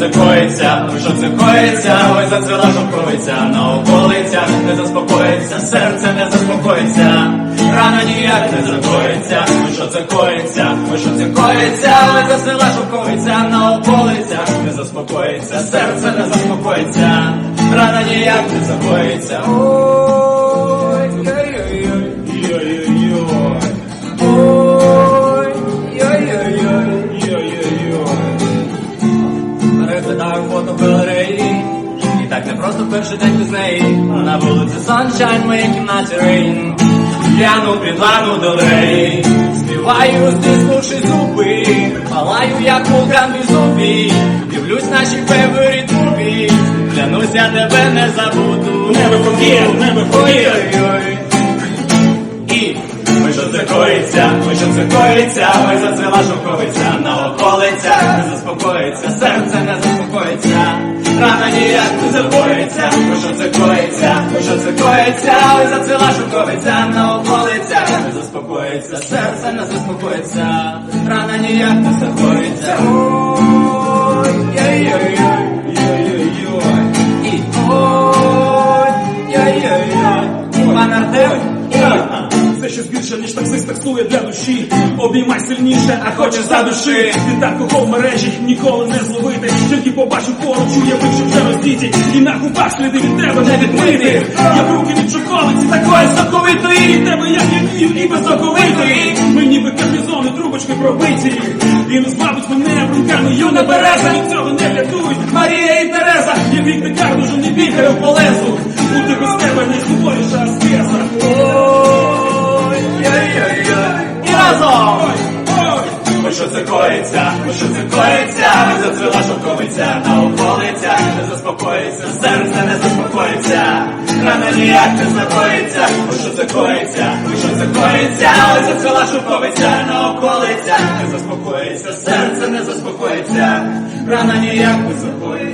це що це коїться, ой, зацвіла шовковиця, на околицях не заспокоїться, серце не заспокоїться, рана ніяк не закоїться, ой, що це коїться, ой, що це коїться, ой, зацвіла шовковиця, на околицях не заспокоїться, серце не заспокоїться, рана ніяк не закоїться. Переглядаю фото в галереї. І так не просто перший день без неї. На вулиці Sunshine, в моїй кімнаті Rain. Гляну під ванну до неї Співаю, стиснувши зуби. Палаю, як вулкан Візувій Дивлюсь наші фейворіт муві Клянусь, я тебе не забуду. Never forget, never forget. Ой-ой-ой. І ой, що це коїться, ой, що це коїться, ой, зацвіла шовковиця на рана ніяк не забоїться, бо що це коїться, бо що це коїться, ой, зацвіла шовковиця на околиця, не заспокоїться, серце не заспокоїться, рана ніяк не запоїться. Щось більше, ніж таксист таксує для душі. Обіймай сильніше, а хочеш за душі. Кого в мережі ніколи не зловити. Тільки побачив поруч, уявивши вже роздіті. І на губах сліди від тебе не відмити. Я в руки від шоколиці такої соковитої. Від тебе я п'янію і безоковитої. Ми ніби капізони, трубочки пробиті. І не збавить мене брунками юна береза. Від цього не рятують Марія і Тереза. Я вік не дуже не бігаю по лезу. Що це коїться, що це коїться, зацвіла шовковиця на околицях, не заспокоїться, серце не заспокоїться, рана ніяк не закоїться, що це коїться, що це коїться, зацвіла шовковиця на околицях, не заспокоїться, серце не заспокоїться, рана ніяк не закоїться.